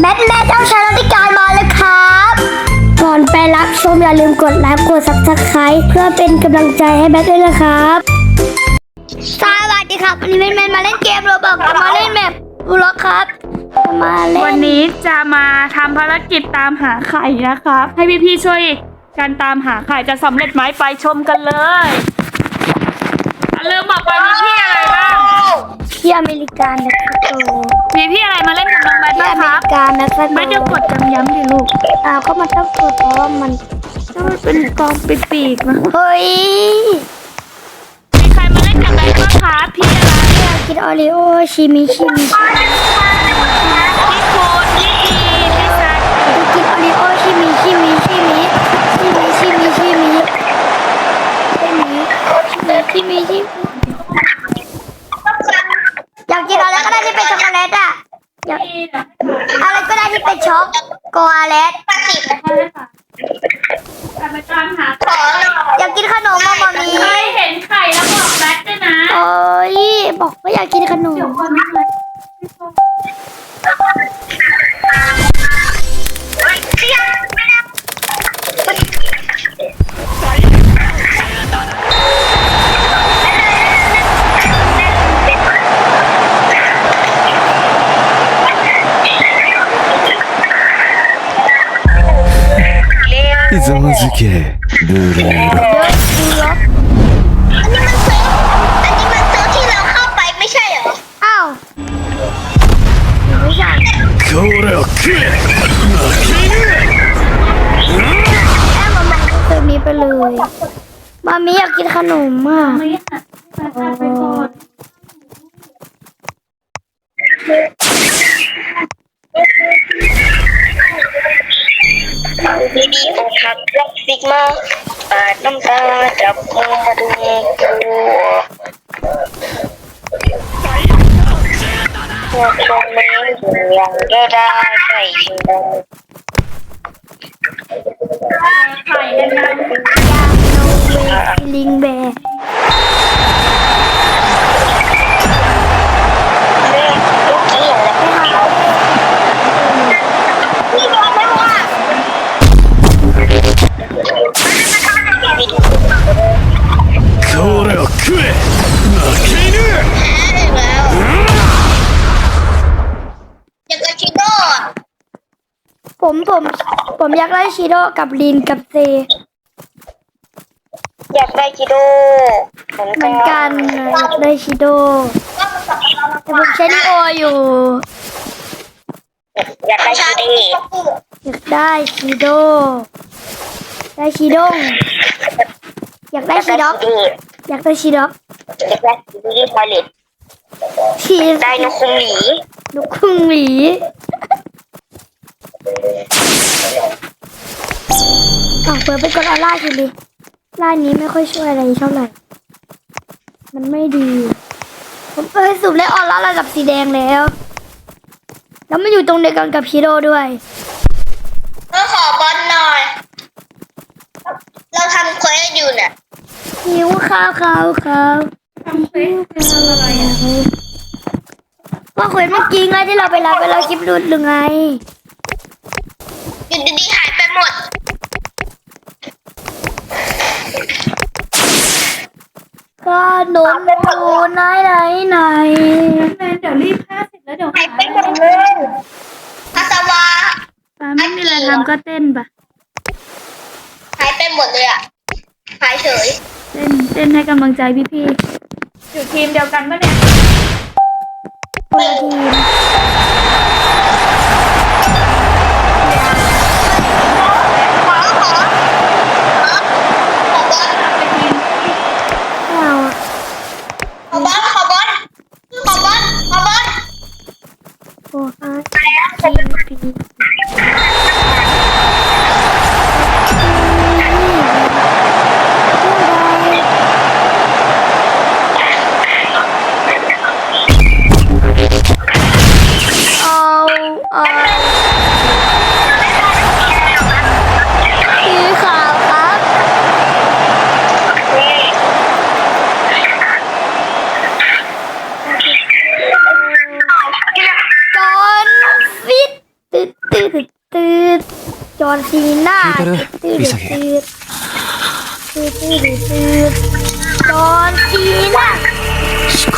แบทแม่เจ้าชายรัติการมาแล้วครับ ก่อนไปรับชมอย่าลืมกดไลค์กดซับสไครต์เพื่อเป็นกำลังใจให้แบทด้วยนะครับ สวัสดีครับวันนี้แมนมาเล่นเกมโรบอกมาเล่นแบบบุล็อกครับ มาเล่วันนนี้จะมาทำภารกิจตามหาไข่นะครับ ให้พี่ๆช่วยกันตามหาไข่จะสำเร็จไหมไปชมกันเลยอะลืมบอกไปมีพี่อะไรบ้าง ที่อเมริกานะครับโต มีพี่อะไรมาเล่นกับน้องแบทที่บ้าองเมครับริกานะครับไม่จะกดย้ำๆดิลูกอ่าก็มันต้องกดเพราะว่ามันถ้ามันเป็นกองปีกๆนะเฮ้ยมีใครมาเล่นกับแบทบ้างครับพี่อะไร อยากกินโอริโอชิมิชิมิพี่าเลต ざまずけルール เยอะดูเยอะ อันนี้มันเซิร์ฟอันนี้มันเซิร์ฟที่เราเข้าไปไม่ใช่เหรอ อ้าวไม่ใช่ これを食え แอมมามาเคยมีไปเลย มามีอยากกินขนมอ่ะ ไม่หัดไปก่อน ดีดีๆอกหักรักซิกมาปาดน้ำตาจับมือมาดูกูพวกตรงนี้อยู่ยังก็ได้ใส่ชิงดังไข่กันนะลิงแบ ผมอยากได้ชิโร่กับลินกับเซ อยากได้ชิโดเหมือนเหมือนกันอยากได้ชิโร่แต่ผมใช้ลิโออยู่ อยากได้ชิโดอยากได้ชิโร่ได้ชิโดงอยากได้ชิด็อกอยากได้ชิด็อกอยากได้ชิโดทอยเล็ตชีได้นกคุงหลีลูกครึ่งหวี อะเปิดไปกดเอาล่าสิลิล่านี้ไม่ค่อยช่วยอะไรเท่าไหร่ มันไม่ดี ผมเอ้ยสุ่มได้ออนล่าระดับสีแดงแล้ว แล้วมันอยู่ตรงเดียวกันกับชิโร่ด้วยก็ขอบอลหน่อย เราทำเควสอยู่น่ะหิวข้าวข้าวข้าวทำเฟซทำอะไรอะว่าเควสเมื่อกี้ไงที่เราไปรับไปเราคลิปหลุดหรือไง อยู่ดีๆหายไปหมด ก็นมอยู่ไหนไหนไหนแมนเดี๋ยวรีบฆ่าเสร็จแล้วเดี๋ยวหาหายไปหมดเลยอาสวาป้าไม่มีอะไรทำก็เต้นปะหายไปหมดเลยอะหายเฉย เต้นเต้นให้กำลังใจพี่ๆอยู่ทีมเดียวกันปะเนี่ยคนละทีม อนซีน่า 聞いてる ตืด 潔 ตืดตืดตืดตืดจอนซีน่า 四角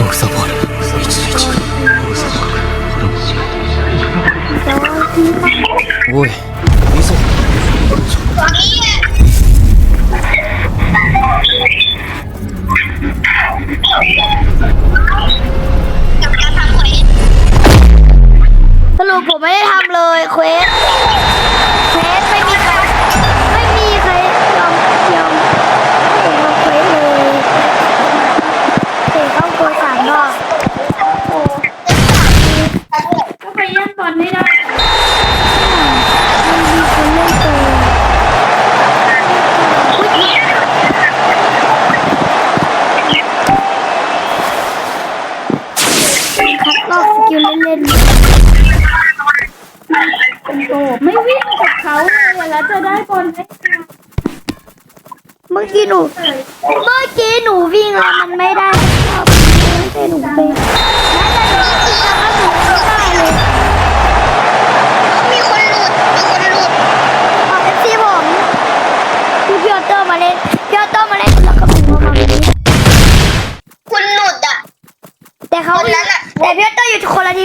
オフサボール111 จอนซีน่า おい急げ ตอนนี้กับการทำเควส สรุปผมไม่ได้ทำเลยเควส อกสกิลเล่นโอ้ไม่วิ่งกับเขาเลยแล้วจะได้บอลไหมๆเมื่อกี้หนู เมื่อกี้หนูวิ่งแล้วมันไม่ได้ชอบไม่ได้หนูเป็นแม้แต่หนูวิ่งแล้วหนูไม่ได้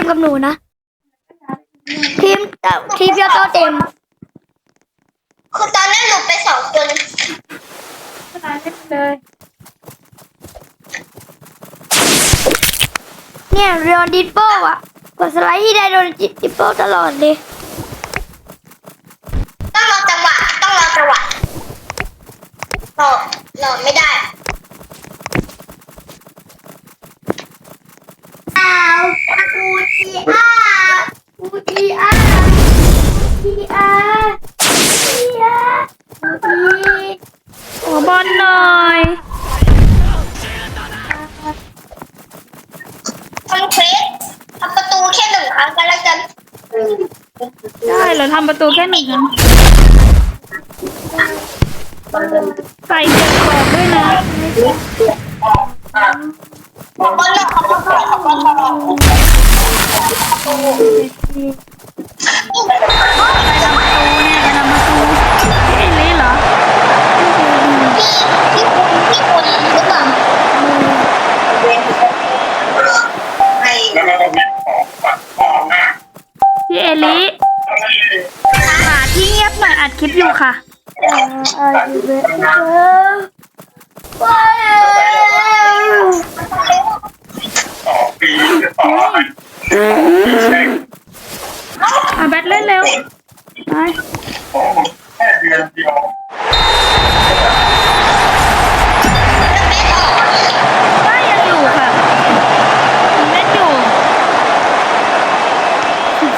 มกับหนูนะ ทีมแต่ทีมพี่ออโต้เต็ม คือตอนนั้นหลุดไปสองคนขนาดเล่นเลย เนี่ยเรียนดิปโป้อะกดสไลด์ที่ได้โดนดิปโป้ตลอดเลยต้องรอจังหวะ ต้องรอจังหวะรอรอไม่ได้ อ้าวอูทีอาอูทีอา อูทีอาอูทีอาอูทีขอบอลหน่อยทำเควสทำประตูแค่หนึ่งครั้งก็แล้วกันได้เหรอทำประตูแค่หนึ่งครั้งใส่เจ็บบอกด้วยนะขอบอลหน่อยขอบอลหน่อยขอบอลหน่อย ะแบทเล่นเร็วไปได้ยังอยู่ค่ะยังเล่นอยู่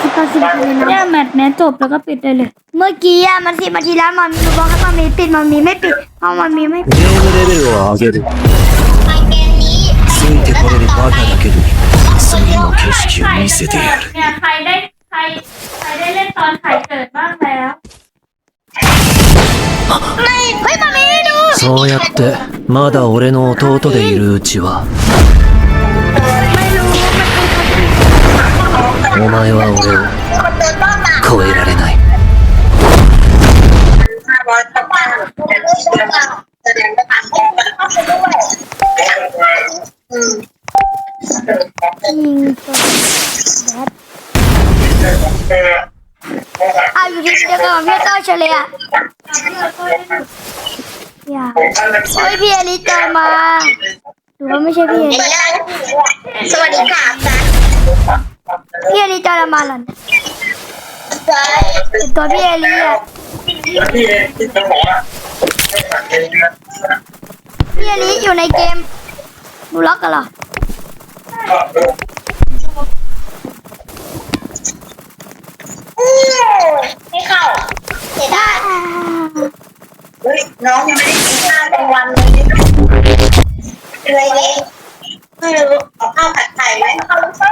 สิบแปดสิบเลยนะ เนี่ยแมตช์เนี้ยจบแล้วก็ปิดได้เลย เมื่อกี้อะมันสิบนาทีแล้วมันมีบอกให้มันมีปิดมันมีไม่ปิดเอามันมีไม่ปิด ゲームレベルを上げる ไปเกมนี้ ついてこれるバカだけど次の景色を見せてやる เนี่ยใครได้ ใครใครได้เล่นตอนไข่เกิดบ้างแล้ว ไม่เฮ้ยมันมีดู そうやってまだ俺の弟でいるうちは ไม่รู้มันเป็นคน お前は俺を คนโดนต้อนมา 超えられない ร้อยต้นมาแต่ไ เต้าเฉลยอะอย่าเฮ้ยพี่อลิจอยมาหรือว่าไม่ใช่พี่อลิเปิดได้สวัสดีค่ะอาจารย์พี่อลิจอยมาหรอใช่เป็นตัวพี่อลิอะพี่อลิอยู่ในเกมดูล็อกกันเหรออู้ไม่เข้า เสียดายเฮ้ยน้องยังไม่ได้กินข้าวกลางวันเลยเลยเลยไม่รู้เอาข้าวผัดไข่ไหมข้าวลูกเสื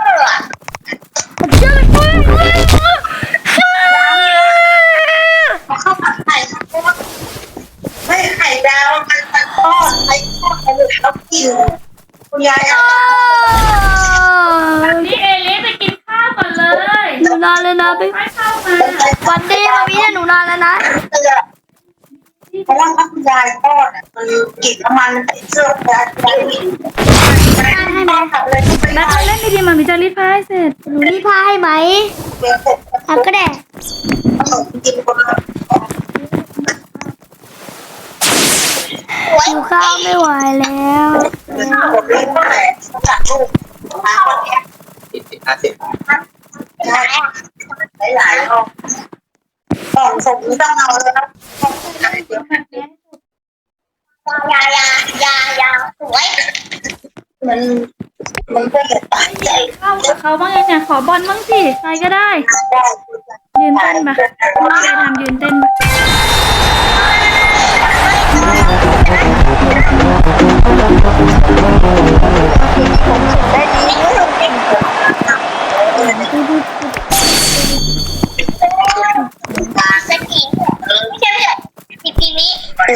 ทอดอะมันกลิ่นน้ำมันติดเสื้อยายยายไม่ให้แม่ทำเลยไม่แม่ได้เล่นดีๆมามีจะรีดผ้าให้เสร็จหนูรีดผ้าให้ไหมเดี๋ยวผมอะก็ได้ผสมกินคนละหิวข้าวไม่ไหวแล้ว ผมเลี้ยงเมื่อไหร่จากลูกมาคนเนี้ยสิบสิบห้าสิบหลายๆรอบกล่องสมต้องเอาเลยนะย ยายายายาสวยมันมันก็จะตายใจเข้ากับเขาบ้างยังไงขอบอลบ้างสิใครก็ได้ ยืนเต้นมาไม่ได้ทำยืนเต้นมาส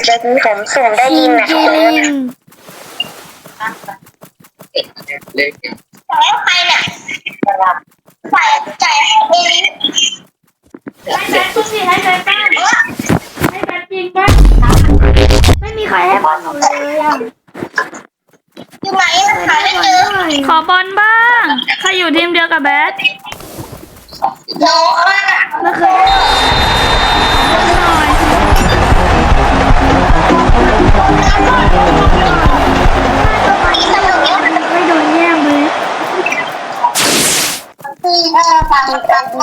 จะมีผมสูงได้ยินนะจริงเล็กแล้วใครเนี่ยใส่ใจเองให้แบทบ้างสิให้แบทบ้างให้แบทจริงบ้างไม่มีใครให้บอลเลยอะอยู่ไหนหาไม่เจอขอบอลบ้างใครอยู่ทีมเดียวกับแบทโน้อะไม่เคย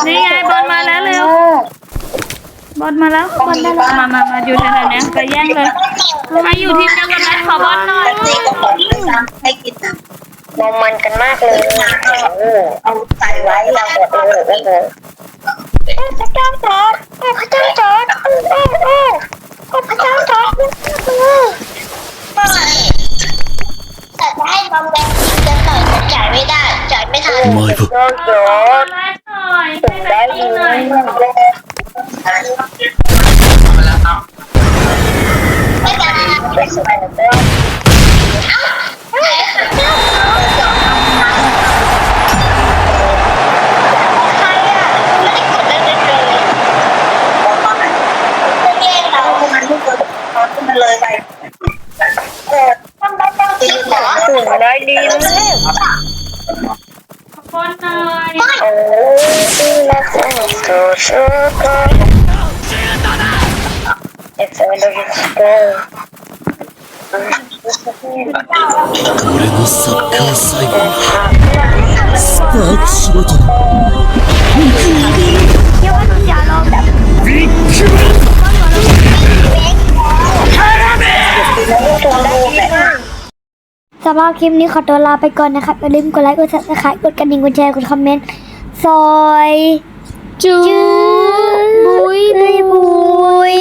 นี่ไงบอลมาแล้วเร็วบอลมาแล้วบอลมาแล้วมามามาอยู่แถวนี้ไปแย่งเลยมาอยู่ทีมเดียวกันนะขอบอลหน่อยให้กินมองมันกันมากเลยเอาใส่ไว้เราแบบเออโอ้พระเจ้าจอดโอ้พระเจ้าจอดโอ้โอ้โอ้โอ้พระเจ้าจอดเออแต่จะให้บอมแบงจะต่อยจะจ่ายไม่ได้จ่ายไม่ทันไม่จอด ไม่ได้กดเลยเลยไม่แย่งเรามันทุกคนมันเลยไปเออต้องได้ต้องตีหรอถึงได้ดีเลยขอบอลหน่อย โอ้ ยนักสู้สู้กัน It's a little school. 俺のサッカー最後スタートしろと เรียกว่าหนูอย่าลองแบบ ビッグバン สำหรับคลิปนี้ขอตัวลาไปก่อนนะครับอย่าลืมกดไลค์กดซับสไครต์กดกระดิ่งกดแชร์กดคอมเมนต์ ซอยจูจุ๊บุยบุยบุย